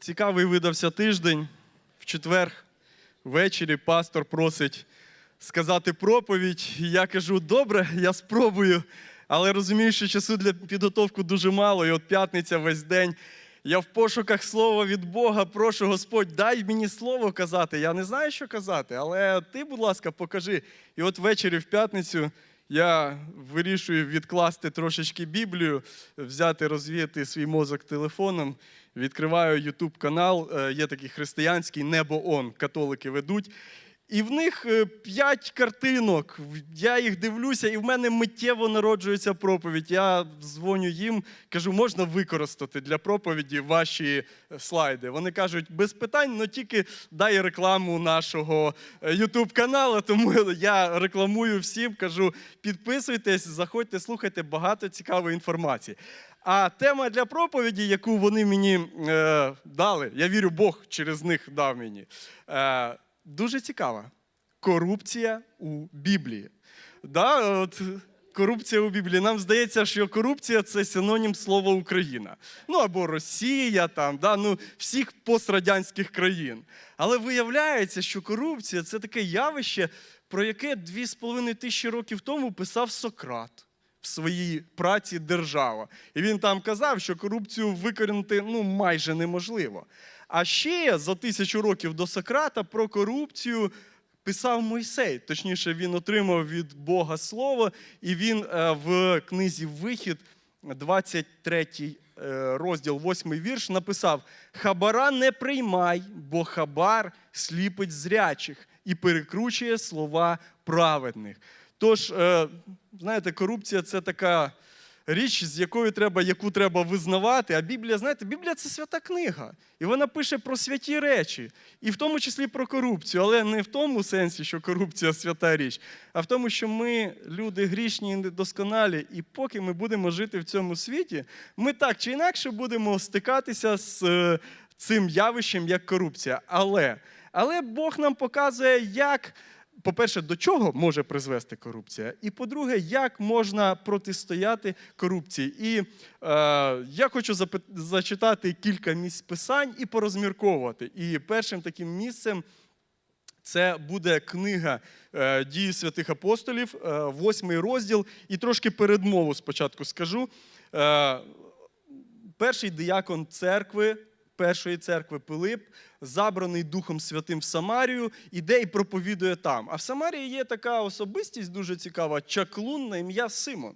Цікавий видався тиждень. В четвер ввечері пастор просить сказати проповідь. Я кажу, добре, я спробую. Але розумію, що часу для підготовки дуже мало, і от п'ятниця весь день. Я в пошуках слова від Бога, прошу Господь, дай мені слово казати. Я не знаю, що казати, але ти, будь ласка, покажи. І от ввечері в п'ятницю я вирішую відкласти трошечки Біблію, взяти, розвіяти свій мозок телефоном. Відкриваю YouTube канал, е, є такий християнський Небо Он, католики ведуть. І в них е, п'ять картинок. Я їх дивлюся, і в мене миттєво народжується проповідь. Я дзвоню їм, кажу, можна використати для проповіді ваші е, слайди. Вони кажуть, без питань, але тільки дай рекламу нашого YouTube каналу. Тому я рекламую всім, кажу, підписуйтесь, заходьте, слухайте багато цікавої інформації. А тема для проповіді, яку вони мені е, дали, я вірю, Бог через них дав мені. Е, дуже цікава. Корупція у Біблії. Да, от, корупція у Біблії. Нам здається, що корупція це синонім слова Україна. Ну або Росія, там, да, ну, всіх пострадянських країн. Але виявляється, що корупція це таке явище, про яке 2,5 тисячі років тому писав Сократ в своїй праці держава. І він там казав, що корупцію викорінити ну, майже неможливо. А ще за тисячу років до Сократа про корупцію писав Мойсей. Точніше, він отримав від Бога слово, і він е, в книзі Вихід, 23 е, розділ, 8 вірш, написав: Хабара не приймай, бо хабар сліпить зрячих і перекручує слова праведних. Тож, е, знаєте, корупція це така річ, з якою треба, яку треба визнавати. А Біблія, знаєте, Біблія це свята книга. І вона пише про святі речі, і в тому числі про корупцію, але не в тому сенсі, що корупція свята річ, а в тому, що ми люди грішні і недосконалі, і поки ми будемо жити в цьому світі, ми так чи інакше будемо стикатися з е, цим явищем, як корупція. Але, але Бог нам показує, як по-перше, до чого може призвести корупція, і по-друге, як можна протистояти корупції. І е, я хочу зачитати кілька місць писань і порозмірковувати. І першим таким місцем це буде книга е, Дії святих апостолів, е, восьмий розділ. І трошки передмову спочатку скажу. Е, перший диякон церкви. Першої церкви Пилип, забраний Духом Святим в Самарію, іде і проповідує там. А в Самарії є така особистість дуже цікава, чаклун на ім'я Симон.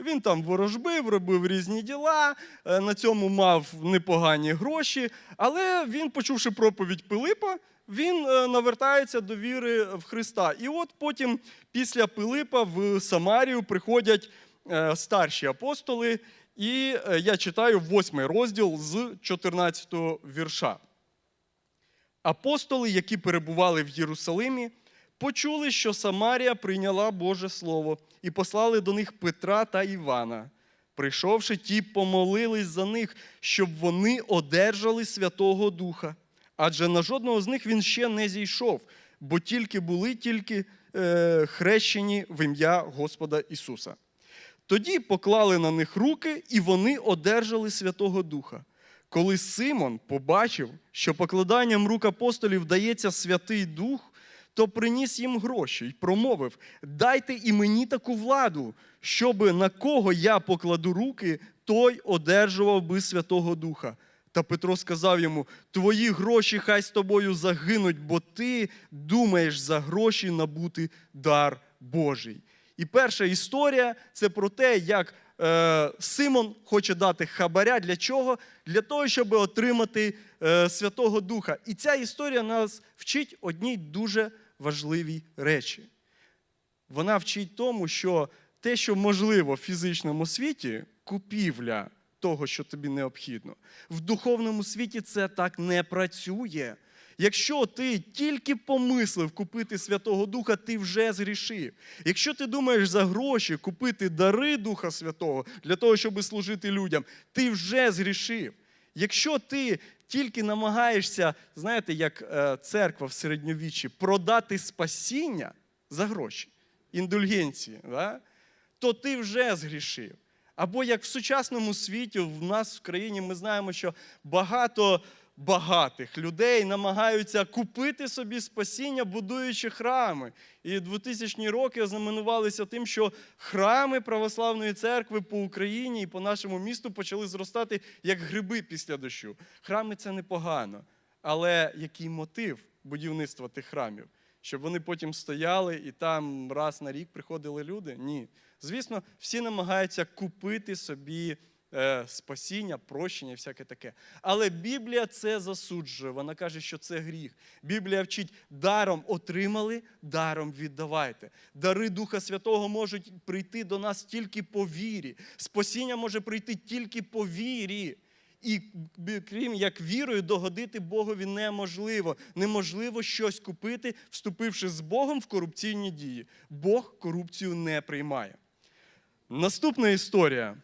Він там ворожбив, робив різні діла, е, на цьому мав непогані гроші. Але він, почувши проповідь Пилипа, він е, навертається до віри в Христа. І от потім, після Пилипа, в Самарію приходять е, старші апостоли. І е, я читаю восьмий розділ з 14 вірша. Апостоли, які перебували в Єрусалимі, почули, що Самарія прийняла Боже Слово, і послали до них Петра та Івана. Прийшовши, ті помолились за них, щоб вони одержали Святого Духа. Адже на жодного з них він ще не зійшов, бо тільки були тільки е, хрещені в ім'я Господа Ісуса. Тоді поклали на них руки, і вони одержали Святого Духа. Коли Симон побачив, що покладанням рук апостолів дається Святий Дух, то приніс їм гроші й промовив: Дайте і мені таку владу, щоби на кого я покладу руки, той одержував би Святого Духа. Та Петро сказав йому: Твої гроші хай з тобою загинуть, бо ти думаєш за гроші набути дар Божий. І перша історія це про те, як е, Симон хоче дати хабаря. Для чого? Для того, щоб отримати е, Святого Духа. І ця історія нас вчить одній дуже важливій речі. Вона вчить тому, що те, що можливо в фізичному світі, купівля того, що тобі необхідно, в духовному світі це так не працює. Якщо ти тільки помислив купити Святого Духа, ти вже згрішив. Якщо ти думаєш за гроші купити дари Духа Святого для того, щоб служити людям, ти вже згрішив. Якщо ти тільки намагаєшся, знаєте, як е, церква в середньовіччі, продати спасіння за гроші, індульгенції, да? то ти вже згрішив. Або як в сучасному світі, в нас в країні ми знаємо, що багато багатих людей намагаються купити собі спасіння, будуючи храми. І 2000-ні роки ознаменувалися тим, що храми православної церкви по Україні і по нашому місту почали зростати як гриби після дощу. Храми це непогано. Але який мотив будівництва тих храмів? Щоб вони потім стояли і там раз на рік приходили люди? Ні. Звісно, всі намагаються купити собі спасіння, прощення і всяке таке. Але Біблія це засуджує. Вона каже, що це гріх. Біблія вчить даром отримали, даром віддавайте. Дари Духа Святого можуть прийти до нас тільки по вірі. Спасіння може прийти тільки по вірі. І крім як вірою догодити Богові неможливо. Неможливо щось купити, вступивши з Богом в корупційні дії. Бог корупцію не приймає. Наступна історія.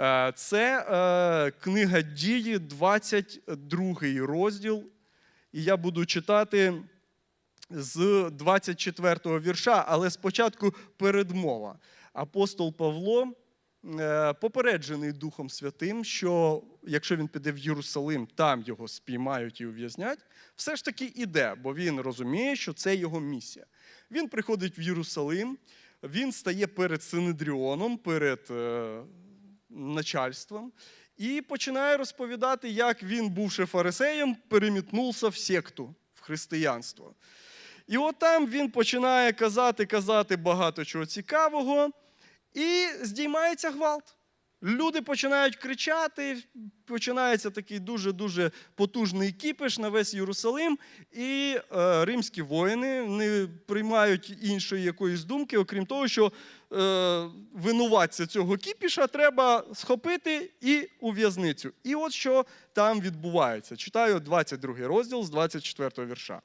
Е, Це е, книга дії, 22 розділ. І я буду читати з 24 вірша, але спочатку передмова. Апостол Павло е, попереджений Духом Святим, що якщо він піде в Єрусалим, там його спіймають і ув'язнять, все ж таки іде, бо він розуміє, що це його місія. Він приходить в Єрусалим, він стає перед Синедріоном, перед начальством і починає розповідати, як він, бувши фарисеєм, перемітнувся в секту, в християнство. І от там він починає казати, казати багато чого цікавого, і здіймається гвалт. Люди починають кричати, починається такий дуже-дуже потужний кіпиш на весь Єрусалим, і е, римські воїни не приймають іншої якоїсь думки, окрім того, що е, винуватця цього кіпіша треба схопити і у в'язницю. І от що там відбувається. Читаю 22 розділ з 24 вірша.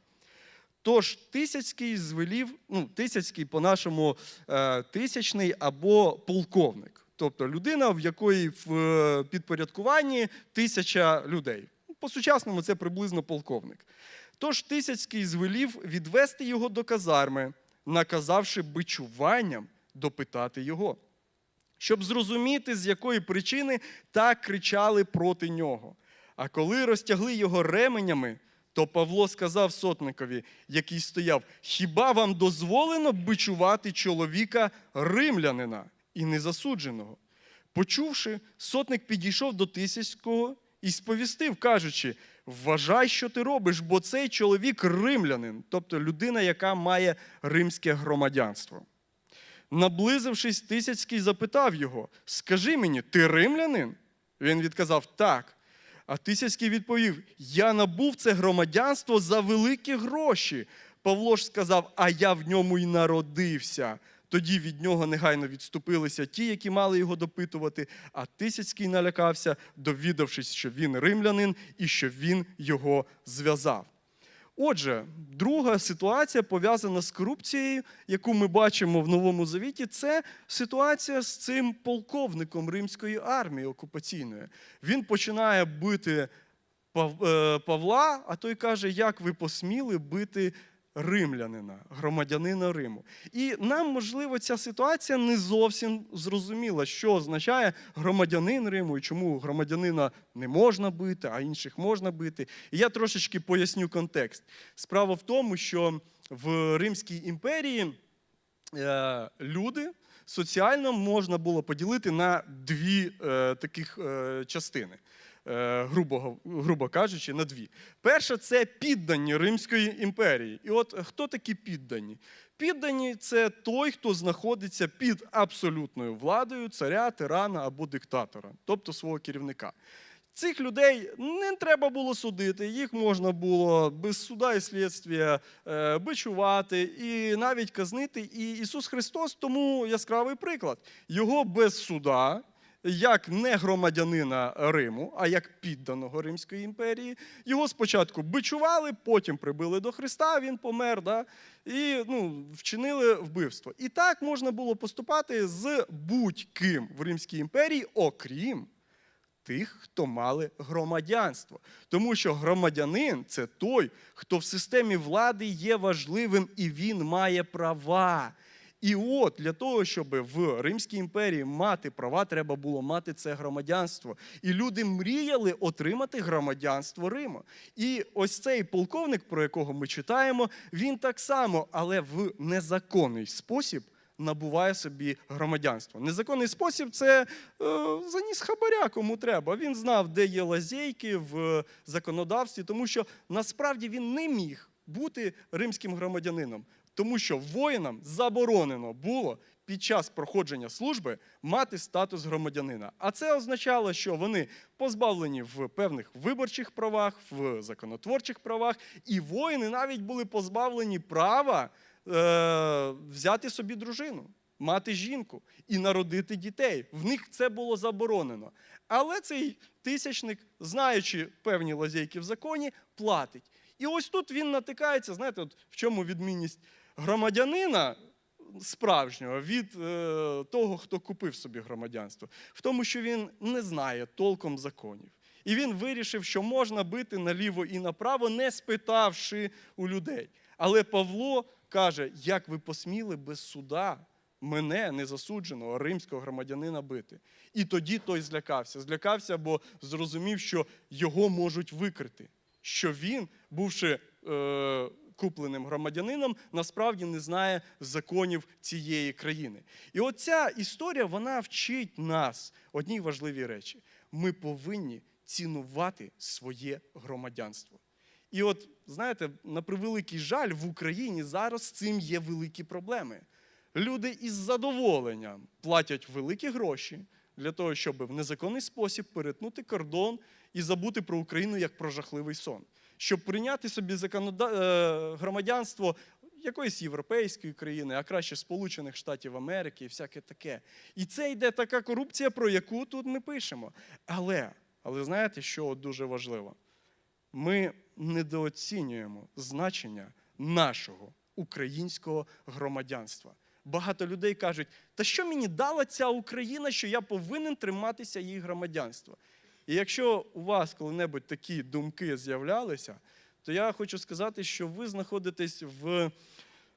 Тож Тисяцький звелів, ну, Тисяцький по-нашому е, тисячний або полковник. Тобто людина, в якої в е, підпорядкуванні тисяча людей. По-сучасному це приблизно полковник. Тож Тисяцький звелів відвести його до казарми, наказавши бичуванням допитати його, щоб зрозуміти, з якої причини так кричали проти нього. А коли розтягли його ременями, то Павло сказав сотникові, який стояв: Хіба вам дозволено бичувати чоловіка римлянина і незасудженого? Почувши, сотник підійшов до Тисяцького і сповістив, кажучи: Вважай, що ти робиш, бо цей чоловік римлянин, тобто людина, яка має римське громадянство. Наблизившись, Тисяцький запитав його: Скажи мені, ти римлянин? Він відказав так. А Тисяцький відповів: Я набув це громадянство за великі гроші. Павло ж сказав: А я в ньому й народився. Тоді від нього негайно відступилися ті, які мали його допитувати, а Тисяцький налякався, довідавшись, що він римлянин і що він його зв'язав. Отже, друга ситуація пов'язана з корупцією, яку ми бачимо в Новому Завіті, це ситуація з цим полковником римської армії окупаційної. Він починає бити е, Павла, а той каже, як ви посміли бити римлянина, громадянина Риму. І нам, можливо, ця ситуація не зовсім зрозуміла, що означає громадянин Риму і чому громадянина не можна бити, а інших можна бити. І я трошечки поясню контекст. Справа в тому, що в Римській імперії е, люди соціально можна було поділити на дві е, таких е, частини. Е, Грубо, грубо кажучи, на дві. Перша це піддані Римської імперії. І от хто такі піддані? Піддані це той, хто знаходиться під абсолютною владою царя, тирана або диктатора, тобто свого керівника. Цих людей не треба було судити, їх можна було без суда і слідства е, бичувати і навіть казнити. І Ісус Христос тому яскравий приклад. Його без суда, як не громадянина Риму, а як підданого Римської імперії, його спочатку бичували, потім прибили до Христа, він помер, да? і ну, вчинили вбивство. І так можна було поступати з будь-ким в Римській імперії, окрім тих, хто мали громадянство. Тому що громадянин це той, хто в системі влади є важливим і він має права. І от для того, щоб в Римській імперії мати права, треба було мати це громадянство. І люди мріяли отримати громадянство Риму. І ось цей полковник, про якого ми читаємо, він так само, але в незаконний спосіб. Набуває собі громадянство. Незаконний спосіб це е, заніс хабаря, кому треба. Він знав, де є лазейки в законодавстві, тому що насправді він не міг бути римським громадянином, тому що воїнам заборонено було під час проходження служби мати статус громадянина. А це означало, що вони позбавлені в певних виборчих правах, в законотворчих правах, і воїни навіть були позбавлені права е, взяти собі дружину, мати жінку і народити дітей. В них це було заборонено. Але цей тисячник, знаючи певні лазейки в законі, платить. І ось тут він натикається, знаєте, от в чому відмінність громадянина справжнього від е, того, хто купив собі громадянство, в тому, що він не знає толком законів. І він вирішив, що можна бити наліво і направо, не спитавши у людей. Але Павло каже: як ви посміли без суда мене, незасудженого римського громадянина, бити? І тоді той злякався. Злякався, бо зрозумів, що його можуть викрити, що він, бувши е, купленим громадянином, насправді не знає законів цієї країни. І оця історія вона вчить нас одній важливій речі: ми повинні цінувати своє громадянство. І от, знаєте, на превеликий жаль, в Україні зараз з цим є великі проблеми. Люди із задоволенням платять великі гроші для того, щоб в незаконний спосіб перетнути кордон і забути про Україну як про жахливий сон. Щоб прийняти собі е, громадянство якоїсь європейської країни, а краще Сполучених Штатів Америки і всяке таке. І це йде така корупція, про яку тут ми пишемо. Але, але знаєте, що дуже важливо? Ми недооцінюємо значення нашого українського громадянства. Багато людей кажуть, та що мені дала ця Україна, що я повинен триматися її громадянства? І якщо у вас коли-небудь такі думки з'являлися, то я хочу сказати, що ви знаходитесь в,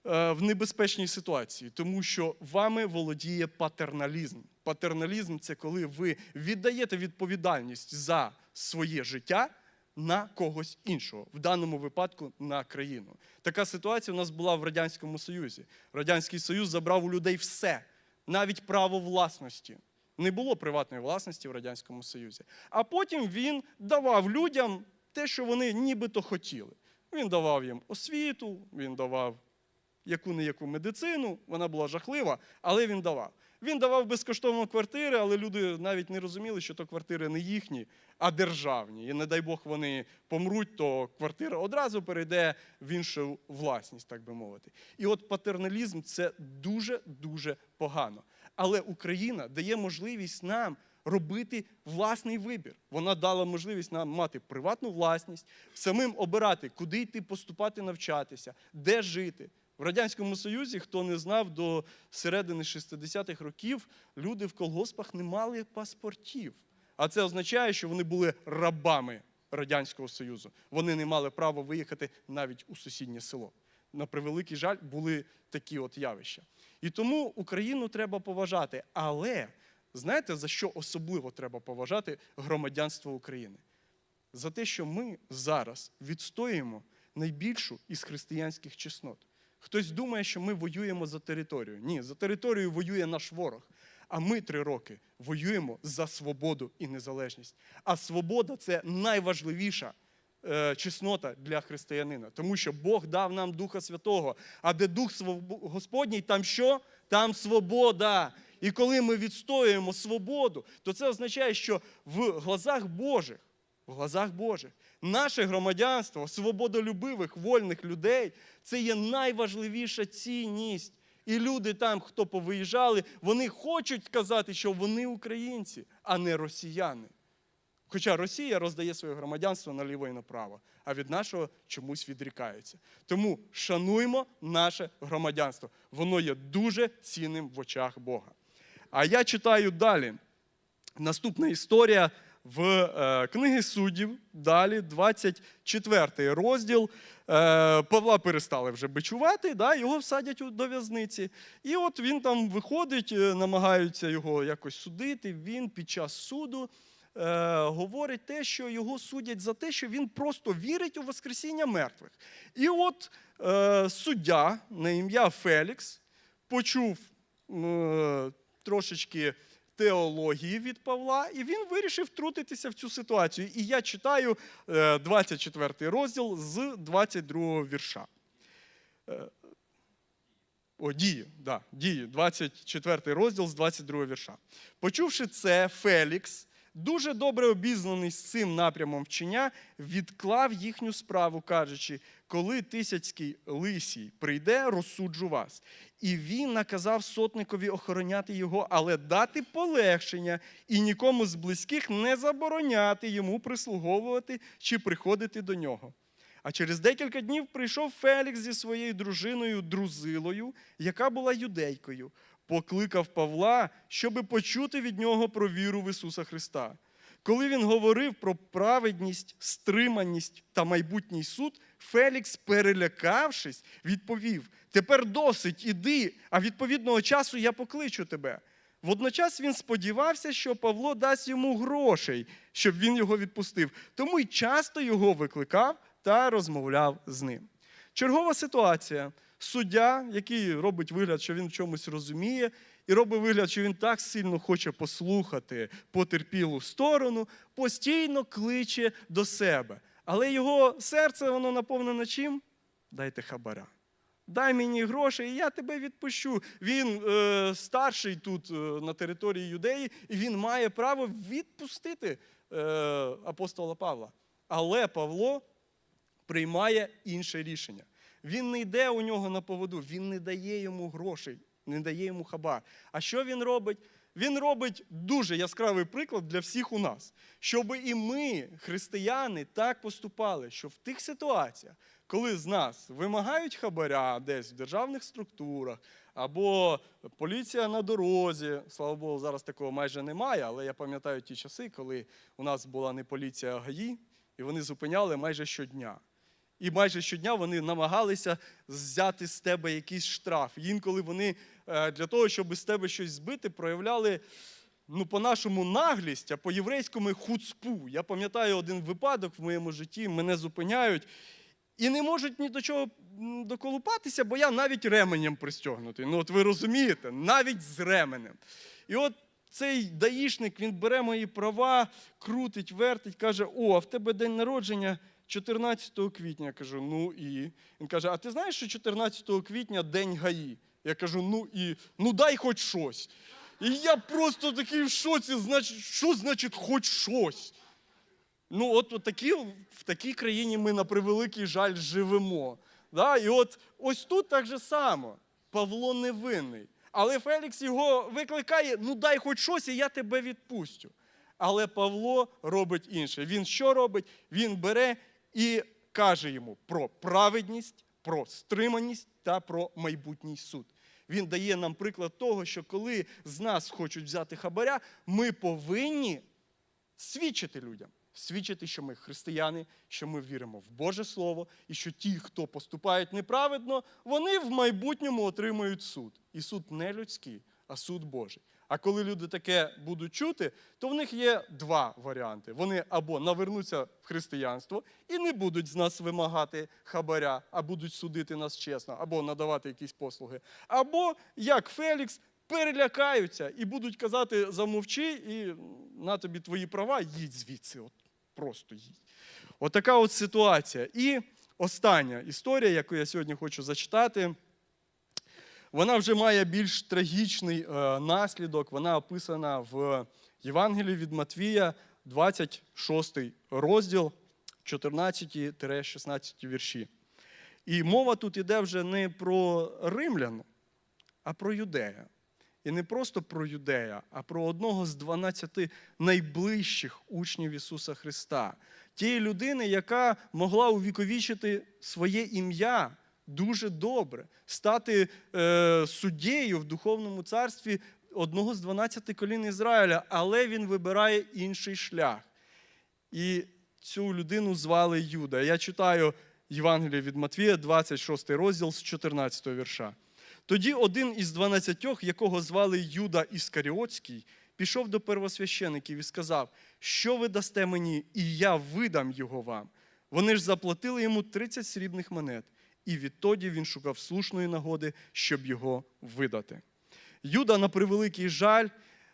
е, в небезпечній ситуації, тому що вами володіє патерналізм. Патерналізм це коли ви віддаєте відповідальність за своє життя на когось іншого, в даному випадку на країну. Така ситуація у нас була в Радянському Союзі. Радянський Союз забрав у людей все, навіть право власності. Не було приватної власності в Радянському Союзі. А потім він давав людям те, що вони нібито хотіли. Він давав їм освіту, він давав яку-не-яку медицину, вона була жахлива, але він давав. Він давав безкоштовно квартири, але люди навіть не розуміли, що то квартири не їхні, а державні. І не дай Бог вони помруть, то квартира одразу перейде в іншу власність, так би мовити. І от патерналізм це дуже-дуже погано. Але Україна дає можливість нам робити власний вибір. Вона дала можливість нам мати приватну власність, самим обирати, куди йти поступати, навчатися, де жити. В Радянському Союзі, хто не знав, до середини 60-х років люди в колгоспах не мали паспортів. А це означає, що вони були рабами Радянського Союзу. Вони не мали права виїхати навіть у сусіднє село. На превеликий жаль, були такі от явища. І тому Україну треба поважати. Але знаєте, за що особливо треба поважати громадянство України? За те, що ми зараз відстоюємо найбільшу із християнських чеснот. Хтось думає, що ми воюємо за територію. Ні, за територію воює наш ворог. А ми три роки воюємо за свободу і незалежність. А свобода це найважливіша чеснота для християнина, тому що Бог дав нам Духа Святого. А де Дух Господній, там що? Там свобода. І коли ми відстоюємо свободу, то це означає, що в глазах Божих, в глазах Божих, наше громадянство, свободолюбивих, вольних людей це є найважливіша цінність. І люди там, хто повиїжджали, вони хочуть сказати, що вони українці, а не росіяни. Хоча Росія роздає своє громадянство наліво і направо, а від нашого чомусь відрікаються. Тому шануймо наше громадянство. Воно є дуже цінним в очах Бога. А я читаю далі. Наступна історія в е, книги суддів, далі 24 розділ. Е, Павла перестали вже бичувати, да, його всадять до в'язниці. І от він там виходить, е, намагаються його якось судити. Він під час суду говорить те, що його судять за те, що він просто вірить у Воскресіння мертвих. І от е, суддя на ім'я Фелікс почув е, трошечки теології від Павла, і він вирішив втрутитися в цю ситуацію. І я читаю е, 24 розділ з 22 вірша. Е, О, дії, да, дії, 24 розділ з 22 вірша. Почувши це, Фелікс, дуже добре обізнаний з цим напрямом вчення, відклав їхню справу, кажучи, коли тисяцький лисій прийде, розсуджу вас. І він наказав сотникові охороняти його, але дати полегшення і нікому з близьких не забороняти йому прислуговувати чи приходити до нього. А через декілька днів прийшов Фелікс зі своєю дружиною Друзилою, яка була юдейкою, покликав Павла, щоби почути від нього про віру в Ісуса Христа. Коли він говорив про праведність, стриманість та майбутній суд, Фелікс, перелякавшись, відповів: Тепер досить, іди, а відповідного часу я покличу тебе. Водночас він сподівався, що Павло дасть йому грошей, щоб він його відпустив. Тому й часто його викликав та розмовляв з ним. Чергова ситуація. Суддя, який робить вигляд, що він в чомусь розуміє, і робить вигляд, що він так сильно хоче послухати потерпілу сторону, постійно кличе до себе. Але його серце воно наповнене чим? Дайте хабара. Дай мені гроші, і я тебе відпущу. Він е, старший тут е, на території юдеї, і він має право відпустити е, апостола Павла. Але Павло приймає інше рішення. Він не йде у нього на поводу, він не дає йому грошей, не дає йому хабар. А що він робить? Він робить дуже яскравий приклад для всіх у нас, щоб і ми, християни, так поступали, що в тих ситуаціях, коли з нас вимагають хабаря десь в державних структурах, або поліція на дорозі, слава Богу, зараз такого майже немає, але я пам'ятаю ті часи, коли у нас була не поліція, а ГАІ, і вони зупиняли майже щодня. І майже щодня вони намагалися взяти з тебе якийсь штраф. Інколи вони е, для того, щоб з тебе щось збити, проявляли ну, по-нашому наглість, а по-єврейському хуцпу. Я пам'ятаю один випадок в моєму житті, мене зупиняють і не можуть ні до чого доколупатися, бо я навіть ременем пристягнутий. Ну, от ви розумієте, навіть з ременем. І от цей даїшник він бере мої права, крутить, вертить, каже: О, а в тебе день народження 14 квітня. Я кажу, ну і. Він каже: А ти знаєш, що 14 квітня день ГАІ? Я кажу, ну і ну дай хоч щось. І я просто такий в шоці, значить, що значить хоч щось? Ну, от, от такі, в такій країні ми на превеликий жаль живемо. Да? І от ось тут так же само. Павло невинний. Але Фелікс його викликає: ну дай хоч щось, і я тебе відпустю. Але Павло робить інше. Він що робить? Він бере і каже йому про праведність, про стриманість та про майбутній суд. Він дає нам приклад того, що коли з нас хочуть взяти хабаря, ми повинні свідчити людям. Свідчити, що ми християни, що ми віримо в Боже Слово, і що ті, хто поступають неправедно, вони в майбутньому отримають суд. І суд не людський, а суд Божий. А коли люди таке будуть чути, то в них є два варіанти: вони або навернуться в християнство і не будуть з нас вимагати хабаря, а будуть судити нас чесно, або надавати якісь послуги, або як Фелікс. Перелякаються і будуть казати замовчи, і на тобі твої права, їдь звідси. От просто їдь. Отака от ситуація. І остання історія, яку я сьогодні хочу зачитати, вона вже має більш трагічний е, наслідок. Вона описана в Євангелії від Матвія, 26 розділ, 14-16 вірші. І мова тут іде вже не про римлян, а про юдея. І не просто про юдея, а про одного з 12 найближчих учнів Ісуса Христа, тієї людини, яка могла увіковічити своє ім'я дуже добре, стати е, суддєю в духовному царстві одного з 12 колін Ізраїля, але він вибирає інший шлях. І цю людину звали Юда. Я читаю Євангеліє від Матвія, 26 розділ з 14 вірша. Тоді один із дванадцятьох, якого звали Юда Іскаріотський, пішов до первосвящеників і сказав, що ви дасте мені, і я видам його вам. Вони ж заплатили йому 30 срібних монет, і відтоді він шукав слушної нагоди, щоб його видати. Юда, на превеликий жаль,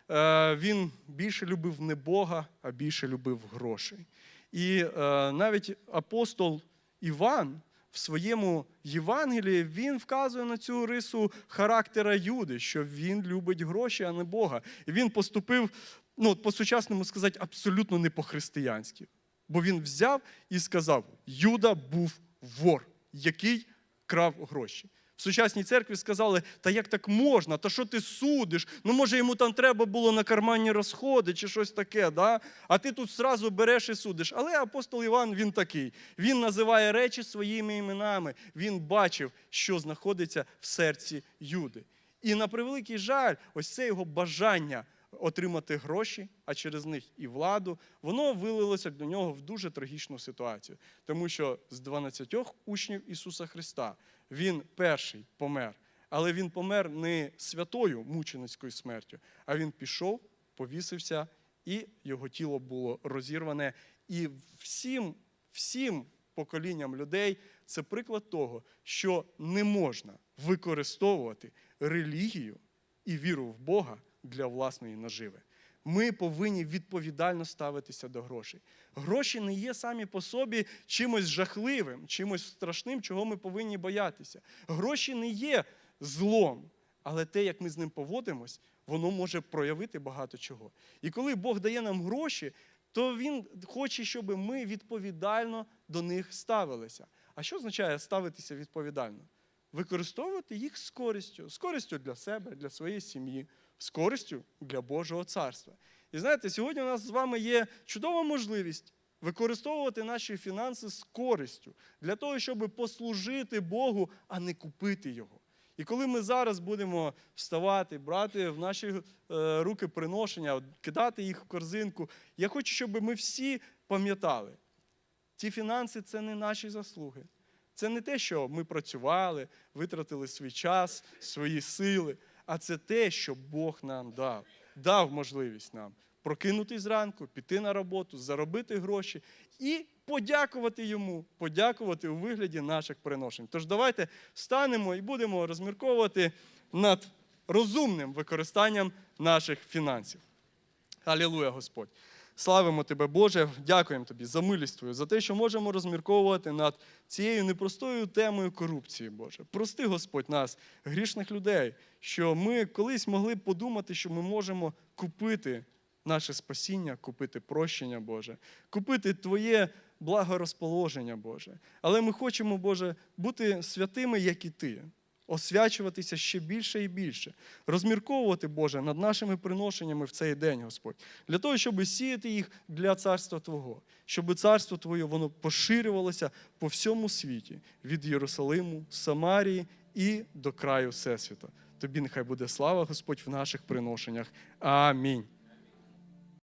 е, він більше любив не Бога, а більше любив грошей. І е, навіть апостол Іван в своєму Євангелії він вказує на цю рису характера Юди, що він любить гроші, а не Бога. І він поступив, ну, по-сучасному сказати, абсолютно не по-християнськи. Бо він взяв і сказав: Юда був вор, який крав гроші. В сучасній церкві сказали, та як так можна, та що ти судиш? Ну, може, йому там треба було на карманні розходи чи щось таке, да? а ти тут зразу береш і судиш. Але апостол Іван він такий. Він називає речі своїми іменами. Він бачив, що знаходиться в серці Юди. І на превеликий жаль, ось це його бажання отримати гроші, а через них і владу, воно вилилося до нього в дуже трагічну ситуацію. Тому що з 12 учнів Ісуса Христа він перший помер. Але він помер не святою мученицькою смертю, а він пішов, повісився, і його тіло було розірване. І всім, всім поколінням людей це приклад того, що не можна використовувати релігію і віру в Бога для власної наживи. Ми повинні відповідально ставитися до грошей. Гроші не є самі по собі чимось жахливим, чимось страшним, чого ми повинні боятися. Гроші не є злом, але те, як ми з ним поводимось, воно може проявити багато чого. І коли Бог дає нам гроші, то Він хоче, щоб ми відповідально до них ставилися. А що означає ставитися відповідально? Використовувати їх з користю, з користю для себе, для своєї сім'ї, з користю для Божого царства. І знаєте, сьогодні у нас з вами є чудова можливість використовувати наші фінанси з користю для того, щоб послужити Богу, а не купити Його. І коли ми зараз будемо вставати, брати в наші е, руки приношення, кидати їх в корзинку, я хочу, щоб ми всі пам'ятали, ці фінанси це не наші заслуги. Це не те, що ми працювали, витратили свій час, свої сили, а це те, що Бог нам дав. Дав можливість нам прокинутись зранку, піти на роботу, заробити гроші і подякувати йому, подякувати у вигляді наших приношень. Тож давайте станемо і будемо розмірковувати над розумним використанням наших фінансів. Алілуя, Господь! Славимо Тебе, Боже, дякуємо Тобі за милість Твою, за те, що можемо розмірковувати над цією непростою темою корупції, Боже. Прости, Господь, нас, грішних людей, що ми колись могли подумати, що ми можемо купити наше спасіння, купити прощення, Боже, купити Твоє благорозположення, Боже. Але ми хочемо, Боже, бути святими, як і Ти. Освячуватися ще більше і більше, розмірковувати, Боже, над нашими приношеннями в цей день, Господь, для того, щоб сіяти їх для царства Твого, щоб царство Твоє воно поширювалося по всьому світі, від Єрусалиму, Самарії і до краю Всесвіта. Тобі нехай буде слава, Господь, в наших приношеннях. Амінь.